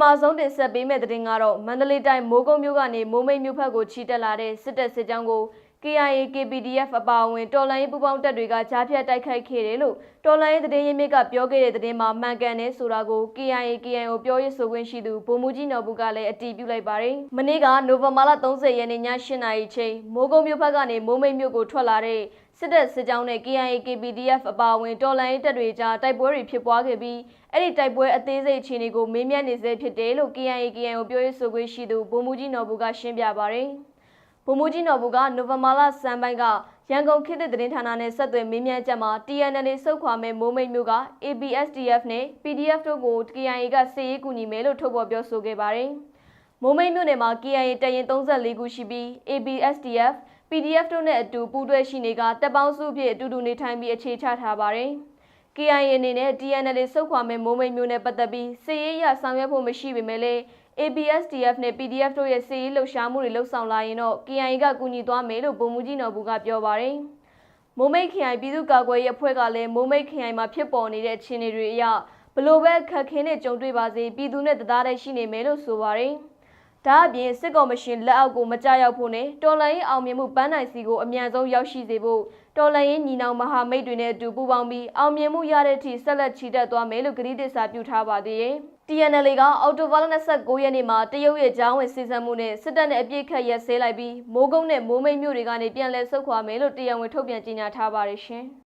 မှာဆုံးတင်ဆက်ပေးမယ့်သတင်းကတော့မန္တလေးတိုင်းမိုးကုတ်မြို့ကနေမိုးမိတ်မြို့ဘက်ကိုချီတက်လာတဲ့စစ်တပ်စစ်ကြောင်းကို KIA KPDF အပါအဝင်တော်လိုင်းရေးပူးပေါင်းတပ်တွေကကြားဖြတ်တိုက်ခိုက်ခဲ့တယ်လို့တော်လိုင်းရေးသတင်းရင်းမြစ်ကပြောခဲ့တဲ့သတင်းမှာမှန်ကန်တယ်ဆိုတာကို KIA KIO ပြောရေးဆိုခွင့်ရှိသူဗိုလ်မှူးကြီးနော်ဘူးကလည်းအတည်ပြုလိုက်ပါတယ်။မနေ့ကနိုဝင်ဘာလ30ရက်နေ့ည8:00နာရီချိန်မိုးကုတ်မြို့ဘက်ကနေမိုးမိတ်မြို့ကိုထွက်လာတဲ့စစ်တပ်စစ်ကြောင်းနဲ့ KIA KPDF အပါအဝင်တော်လိုင်းရေးတပ်တွေကြားတိုက်ပွဲတွေဖြစ်ပွားခဲ့ပြီးအဲ့ဒီတိုက်ပွဲအသေးစိတ်အခြေအနေကိုမေးမြန်းနေဆဲဖြစ်တယ်လို့ KIA KIO ပြောရေးဆိုခွင့်ရှိသူဗိုလ်မှူးကြီးနော်ဘူးကရှင်းပြပါတယ်။ ဗိုလ်မှူးကြီးနော်ဘူကနိုဝင်ဘာလစံပိုင်းကရန်ကုန်ခေတ်သစ်သတင်းဌာနနဲ့ဆက်သွယ်မေးမြန်းချက်မှာ TNL စုခွာမဲ့မိုးမိတ်မျိုးက ABSDF နဲ့ PDF တို့ကို KIA ကစစ်ရေးကူညီမယ်လို့ထုတ်ဖော်ပြောဆိုခဲ့ပါတယ်။မိုးမိတ်မျိုးနယ်မှာ KIA တရင်34ခုရှိပြီး ABSDF PDF တို့နဲ့အတူပူးတွဲရှိနေကတပ်ပေါင်းစုအဖြစ်အတူတူနေထိုင်ပြီးအခြေချထားပါတယ်။ KIA အနေနဲ့ TNL စုခွာမဲ့မိုးမိတ်မျိုးနဲ့ပတ်သက်ပြီးစစ်ရေးအရဆောင်ရွက်ဖို့မရှိပေမဲ့လည်း ABSDF နဲ့ PDF တို့ရဲ့စစ်ရေးလှုပ်ရှားမှုတွေလှုပ်ဆောင်လာရင်တော့ KIA ကကူညီသွားမယ်လို့ဗိုလ်မှူးကြီးနော်ဘူးကပြောပါတယ်။မိုးမိတ်ခရိုင်ပြည်သူ့ကာကွယ်ရေးအဖွဲ့ကလည်းမိုးမိတ်ခရိုင်မှာဖြစ်ပေါ်နေတဲ့အခြေအနေတွေအရဘလို့ပဲအခက်ခဲနဲ့ကြုံတွေ့ပါစေပြည်သူနဲ့တသားတည်းရှိနေမယ်လို့ဆိုပါတယ်။ဒါအပြင်စစ်ကော်မရှင်လက်အောက်ကိုမကြရောက်ဖို့နဲ့တော်လှန်ရေးအောင်မြင်မှုပန်းနိုင်စီကိုအမြန်ဆုံးရောက်ရှိစေဖို့တော်လှန်ရေးညီနောင်မဟာမိတ်တွေနဲ့အတူပူးပေါင်းပြီးအောင်မြင်မှုရတဲ့အထိဆက်လက်ချီတက်သွားမယ်လို့ကတိသစ္စာပြုထားပါသေးတယ်။ TNL ကအော်တိုဘာလ29ရက်နေ့မှာတရုတ်ရဲ့ကြောင်းဝင်စီစံမှုနဲ့စစ်တပ်နဲ့အပြစ်ခတ်ရက်စဲလိုက်ပြီးမိုးကုတ်နဲ့မိုးမိတ်မြို့တွေကနေပြန်လည်ဆုတ်ခွာမယ်လို့တရားဝင်ထုတ်ပြန်ကြေညာထားပါတယ်ရှင်။